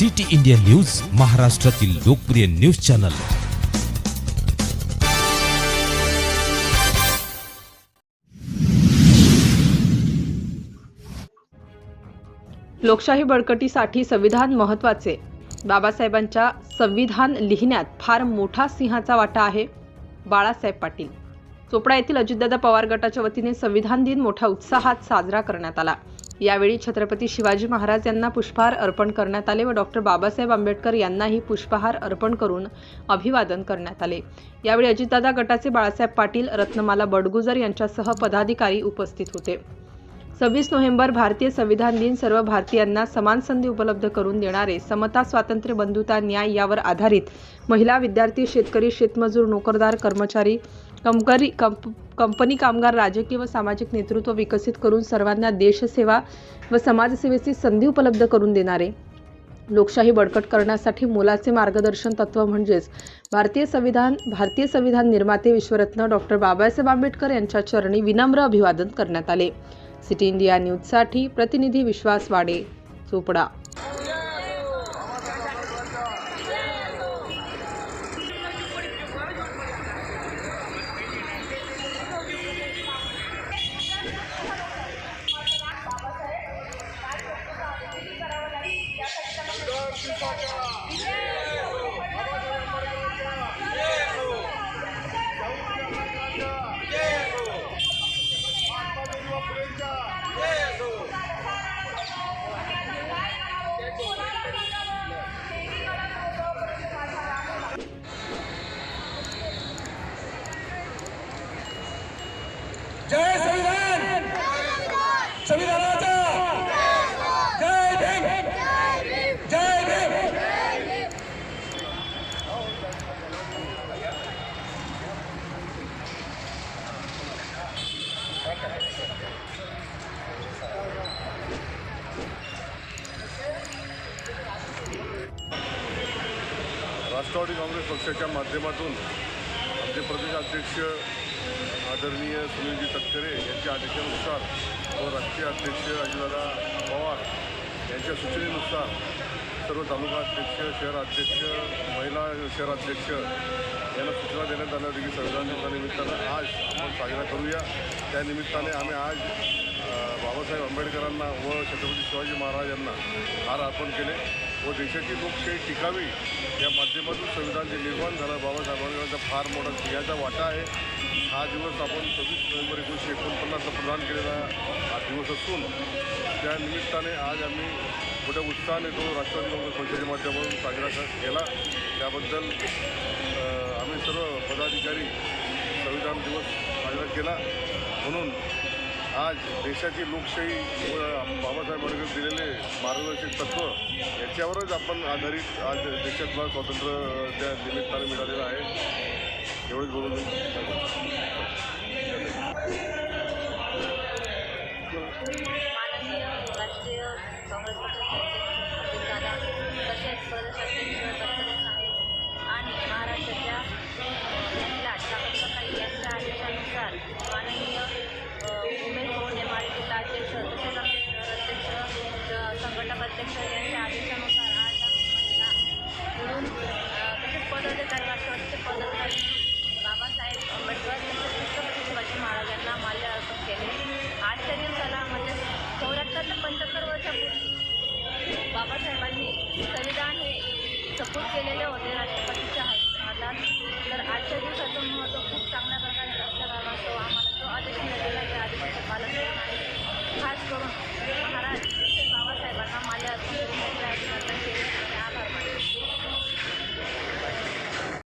City India news महाराष्ट्रातील लोकप्रिय news channel. लोकशाही बळकटीसाठी संविधान महत्त्वाचे बाबासाहेबांच्या संविधान लिहिण्यात फार मोठा सिंहाचा वाटा आहे. बाळासाहेब पाटील. चोपडा येथील अजितदादा पवार गटाच्या वतीने संविधान दिन मोठ्या उत्साहात साजरा करण्यात आला. यावेळी छत्रपती शिवाजी महाराज यांना पुष्पहार अर्पण करण्यात आले व डॉक्टर बाबासाहेब आंबेडकर यांनाही पुष्पहार अर्पण करून अभिवादन करण्यात आले. यावेळी अजितदादा गटाचे बाळासाहेब पाटील रत्नमाला बडगुजर यांच्यासह पदाधिकारी उपस्थित होते. सव्वीस नोव्हेंबर भारतीय संविधान दिन सर्व भारतीयांना समान संधी उपलब्ध करून देणारे समता स्वातंत्र्य बंधुता न्याय यावर आधारित महिला विद्यार्थी शेतकरी शेतमजूर नोकरदार कर्मचारी कंपनी कंप कंपनी कामगार राजकीय व सामाजिक नेतृत्व विकसित करून सर्वांना देशसेवा व समाजसेवेची संधी उपलब्ध करून देणारे. लोकशाही बळकट करण्यासाठी मोलाचे मार्गदर्शन तत्व म्हणजेच भारतीय संविधान भारतीय संविधान निर्माते विश्वरत्न डॉक्टर बाबासाहेब आंबेडकर यांच्या चरणी विनम्र अभिवादन करण्यात आले. सिटी इंडिया न्यूजसाठी प्रतिनिधी विश्वास वाडे चोपडा. Yes! राष्ट्रवादी काँग्रेस पक्षाच्या माध्यमातून आमचे प्रदेश अध्यक्ष आदरणीय सुनीलजी तटकरे यांच्या आदेशानुसार व राष्ट्रीय अध्यक्ष अजितदादा पवार यांच्या सूचनेनुसार सर्व तालुका अध्यक्ष शहराध्यक्ष महिला शहराध्यक्ष याला सूचना देण्यात आल्या होती की संविधान दिनानिमित्तानं आज आपण साजरा करूया. त्यानिमित्ताने आम्ही आज बाबासाहेब आंबेडकरांना व छत्रपती शिवाजी महाराज यांना हार अर्पण केले. व देशाची लोकशाही टिकावी या माध्यमातून संविधान जे निर्माण झालं बाबासाहेब आंबेडकरांचा फार मोठा सिंहाचा वाटा आहे. हा दिवस आपण सव्वीस नोव्हेंबर एकोणीसशे एकोणपन्नासला प्रदान केलेला हा दिवस असून त्या निमित्ताने आज आम्ही मोठ्या उत्साहाने तो राष्ट्रवादी काँग्रेस पक्षाच्या माध्यमातून साजरा केला. त्याबद्दल आम्ही सर्व पदाधिकारी संविधान दिवस साजरा केला. म्हणून आज देशाची लोकशाही व बाबासाहेब आंबेडकर दिलेले मार्गदर्शक तत्व याच्यावरच आपण आधारित आज देशातला स्वातंत्र्य त्या निमित्ताने मिळालेलं आहे. एवढंच बोलून जिल्हाध्यक्ष यांच्या म्हणून तसेच पदाधिकारी राष्ट्रवादीचे पदाधिकारी बाबासाहेब आंबेडकर तसेच छत्रपती शिवाजी माल्य अर्पण केले. आजच्या दिवसाला म्हणजे चौऱ्याहत्तर ते पंच्याहत्तर वर्षापूर्वी बाबासाहेबांनी संविधान हे सपूत केलेले होते राष्ट्रपतीच्या हातात. तर आजच्या दिवसाचं खूप चांगल्या प्रकारे लक्षात आला पालन खास करून महाराज